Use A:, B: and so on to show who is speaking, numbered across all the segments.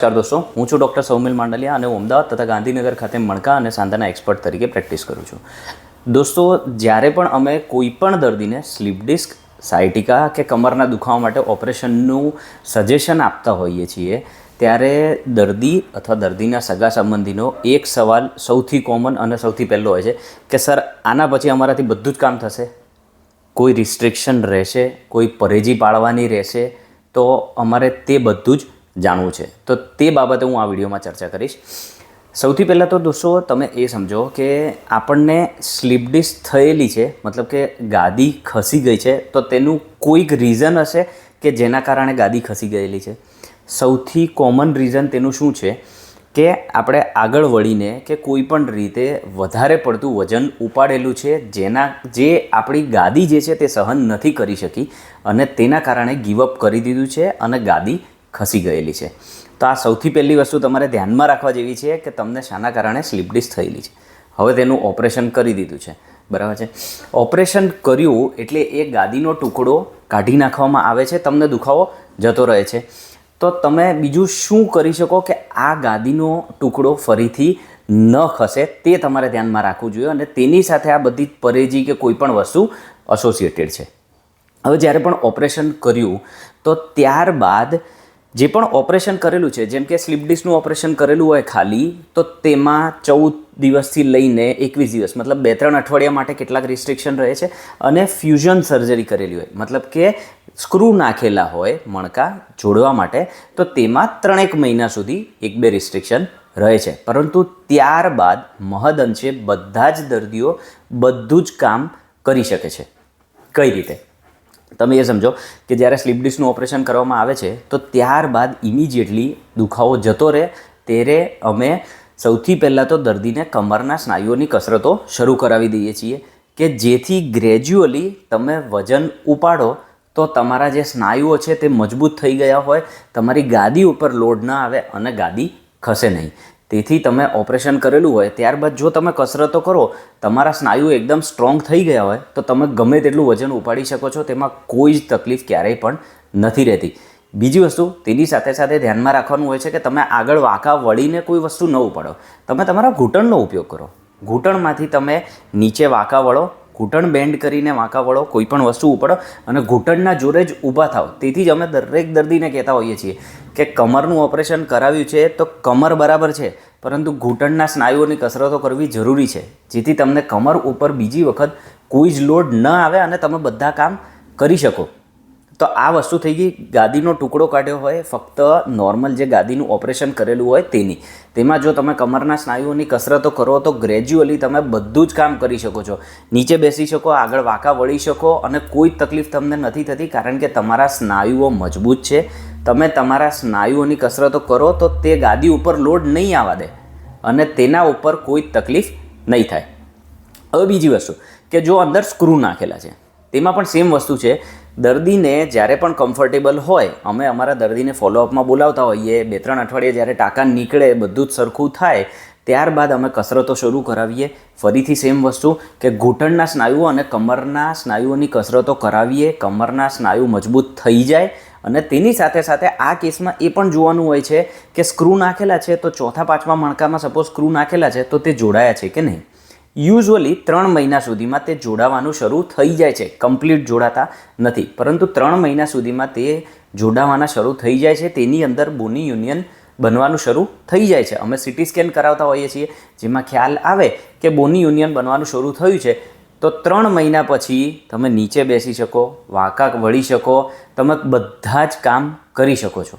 A: નમસ્કાર દોસ્તો, હું છું ડૉક્ટર સૌમિલ માંડલિયા અને અમદાવાદ તથા ગાંધીનગર ખાતે મણકા અને સાંધાના એક્સપર્ટ તરીકે પ્રેક્ટિસ કરું છું. દોસ્તો, જ્યારે પણ અમે કોઈ પણ દર્દીને સ્લીપ ડિસ્ક, સાયટિકા કે કમરના દુખાવા માટે ઓપરેશનનું સજેશન આપતા હોઈએ છીએ, ત્યારે દર્દી અથવા દર્દીના સગા સંબંધીનો એક સવાલ સૌથી કોમન અને સૌથી પહેલો હોય છે કે, સર, આના પછી અમારાથી બધું જ કામ થશે? કોઈ રિસ્ટ્રિક્શન રહેશે? કોઈ પરેજી પાળવાની રહેશે? તો અમારે તે બધું જ જાણવું છે. તો તે બાબતે હું આ વિડીયોમાં ચર્ચા કરીશ. સૌથી પહેલાં તો દોસ્તો, તમે એ સમજો કે આપણને સ્લીપ ડિસ્ક થયેલી છે, મતલબ કે ગાદી ખસી ગઈ છે, તો તેનું કોઈક રીઝન હશે કે જેના કારણે ગાદી ખસી ગયેલી છે? સૌથી કોમન રીઝન તેનું શું છે કે આપણે આગળ વળીને કે કોઈ પણ રીતે વધારે પડતું વજન ઉપાડેલું છે, જેના, જે આપણી ગાદી જે છે તે સહન નથી કરી શકી અને તેના કારણે ગીવઅપ કરી દીધું છે અને ગાદી ખસી ગયેલી છે. તો આ સૌથી પહેલી વસ્તુ તમારે ધ્યાનમાં રાખવા જેવી છે કે તમને શાના કારણે સ્લીપ ડિસ્ક થયેલી છે. હવે તેનું ઓપરેશન કરી દીધું છે. બરાબર છે? ઓપરેશન કર્યું એટલે એ ગાદીનો ટુકડો કાઢી નાખવામાં આવે છે. તમને દુખાવો જતો રહે છે. તો તમે બીજું શું કરી શકો કે આ ગાદીનો ટુકડો ફરીથી ન ખસે તે તમારે ધ્યાનમાં રાખવું જોઈએ અને તેની સાથે આ બધી પરેજી કે કોઈ પણ વસ્તુ અસોસિએટેડ છે. હવે જ્યારે પણ ઓપરેશન કર્યું તો ત્યારબાદ જે પણ ઓપરેશન કરેલું છે, જેમ કે સ્લીપ ડિસ્કનું ઓપરેશન કરેલું હોય ખાલી, તો તેમાં ચૌદ દિવસથી લઈને એકવીસ દિવસ, મતલબ બે ત્રણ અઠવાડિયા માટે કેટલાક રિસ્ટ્રિક્શન રહે છે અને ફ્યુઝન સર્જરી કરેલી હોય. મતલબ કે સ્ક્રૂ નાખેલા હોય મણકા જોડવા માટે, તો તેમાં ત્રણેક મહિના સુધી એક બે રિસ્ટ્રિક્શન રહે છે. પરંતુ ત્યારબાદ મહદઅંશે બધા જ દર્દીઓ બધું જ કામ કરી શકે છે. કઈ રીતે? તમે એ સમજો કે જ્યારે સ્લીપ ડિસ્કનું ઓપરેશન કરવામાં આવે છે, તો ત્યારબાદ ઇમિજિએટલી દુખાવો જતો રહે. ત્યારે અમે સૌથી પહેલાં તો દર્દીને કમરના સ્નાયુઓની કસરતો શરૂ કરાવી દઈએ છીએ કે જેથી ગ્રેજ્યુઅલી તમે વજન ઉપાડો તો તમારા જે સ્નાયુઓ છે તે મજબૂત થઈ ગયા હોય, તમારી ગાદી ઉપર લોડ ન આવે અને ગાદી ખસે નહીં. તેથી તમે ઓપરેશન કરેલું હોય, ત્યારબાદ જો તમે કસરતો કરો, તમારા સ્નાયુ એકદમ સ્ટ્રોંગ થઈ ગયા હોય, તો તમે ગમે તેટલું વજન ઉપાડી શકો છો, તેમાં કોઈ જ તકલીફ ક્યારેય પણ નથી રહેતી. બીજી વસ્તુ, તેની સાથે સાથે ધ્યાનમાં રાખવાનું હોય છે કે તમે આગળ વાંકા વળીને કોઈ વસ્તુ ન ઉપાડો. તમે તમારા ઘૂંટણનો ઉપયોગ કરો. ઘૂંટણમાંથી તમે નીચે વાંકા વળો ઘૂંટણ બેન્ડ કરીને વાંકા વળો, કોઈ પણ વસ્તુ ઉપાડો અને ઘૂંટણના જોરે જ ઊભા થાવ તેથી જ અમે દરેક દર્દીને કહેતા હોઈએ છીએ કે કમરનું ઓપરેશન કરાવ્યું છે તો કમર બરાબર છે, પરંતુ ઘૂંટણના સ્નાયુઓની કસરતો કરવી જરૂરી છે, જેથી તમને કમર ઉપર બીજી વખત કોઈ જ લોડ ન આવે અને તમે બધા કામ કરી શકો. તો આ વસ્તુ થઈ ગઈ. ગાદીનો ટુકડો કાઢ્યો હોય, ફક્ત નોર્મલ જે ગાદીનું ઓપરેશન કરેલું હોય તેની. તેમાં જો તમે કમરના સ્નાયુઓની કસરતો કરો, તો ગ્રેજ્યુઅલી તમે બધું જ કામ કરી શકો છો. નીચે બેસી શકો, આગળ વાંકા વળી શકો અને કોઈ તકલીફ તમને નથી થતી, કારણ કે તમારા સ્નાયુઓ મજબૂત છે. તમે તમારા સ્નાયુઓની કસરતો કરો, તો તે ગાદી ઉપર લોડ નહીં આવવા દે અને તેના ઉપર કોઈ તકલીફ નહીં થાય. હવે બીજી વસ્તુ, કે જો અંદર સ્ક્રૂ નાખેલા છે, તેમાં પણ સેમ વસ્તુ છે. દર્દીને જ્યારે પણ કમ્ફર્ટેબલ હોય, અમે અમારા દર્દીને ફોલોઅપમાં બોલાવતા હોઈએ, બે ત્રણ અઠવાડિયે જ્યારે ટાંકા નીકળે, બધું જ સરખું થાય, ત્યારબાદ અમે કસરતો શરૂ કરાવીએ. ફરીથી સેમ વસ્તુ કે ઘૂંટણના સ્નાયુઓ અને કમરના સ્નાયુઓની કસરતો કરાવીએ. કમરના સ્નાયુ મજબૂત થઈ જાય અને તેની સાથે સાથે આ કેસમાં એ પણ જોવાનું હોય છે કે સ્ક્રૂ નાખેલા છે તો ચોથા, પાંચમા મણકામાં સપોઝ સ્ક્રૂ નાખેલા છે તો તે જોડાયા છે કે નહીં? યુઝ્યુઅલી ત્રણ મહિના સુધીમાં તે જોડાવાનું શરૂ થઈ જાય છે. કમ્પ્લીટ જોડાતા નથી. પરંતુ ત્રણ મહિના સુધીમાં તે જોડાવાના શરૂ થઈ જાય છે. તેની અંદર બોની યુનિયન બનવાનું શરૂ થઈ જાય છે. અમે સિટી સ્કેન કરાવતા હોઈએ છીએ. જેમાં ખ્યાલ આવે કે બોની યુનિયન બનવાનું શરૂ થયું છે. તો ત્રણ મહિના પછી તમે નીચે બેસી શકો વાંકા વળી શકો, તમે બધા જ કામ કરી શકો છો.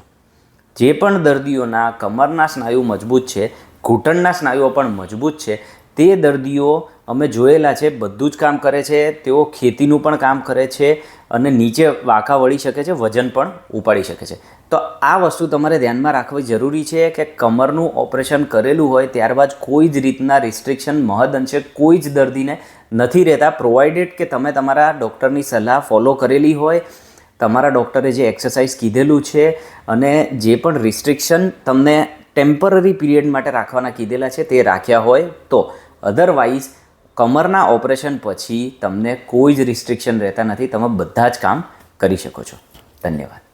A: જે પણ દર્દીઓના કમરના સ્નાયુ મજબૂત છે, ઘૂંટણના સ્નાયુઓ પણ મજબૂત છે તે દર્દીઓ અમે જોયેલા છે, બધું જ કામ કરે છે, તેઓ ખેતીનું પણ કામ કરે છે અને નીચે વાંકા વળી શકે છે, વજન પણ ઉપાડી શકે છે. તો આ વસ્તુ તમારે ધ્યાનમાં રાખવી જરૂરી છે કે કમરનું ઓપરેશન કરેલું હોય ત્યારબાદ કોઈ જ રીતના રિસ્ટ્રિક્શન મહદ અંશે કોઈ જ દર્દીને નથી રહેતા પ્રોવાઇડેડ કે તમે તમારા ડૉક્ટરની સલાહ ફોલો કરેલી હોય, તમારા ડૉક્ટરે જે એક્સરસાઇઝ કીધેલું છે અને જે પણ રિસ્ટ્રિક્શન તમને ટેમ્પરરી પીરિયડ માટે રાખવાના કીધેલા છે, તે રાખ્યા હોય તો. અધરવાઇઝ કમરના ઓપરેશન પછી તમને કોઈ જ રિસ્ટ્રિક્શન રહેતા નથી, તમે બધા જ કામ કરી શકો છો. ધન્યવાદ.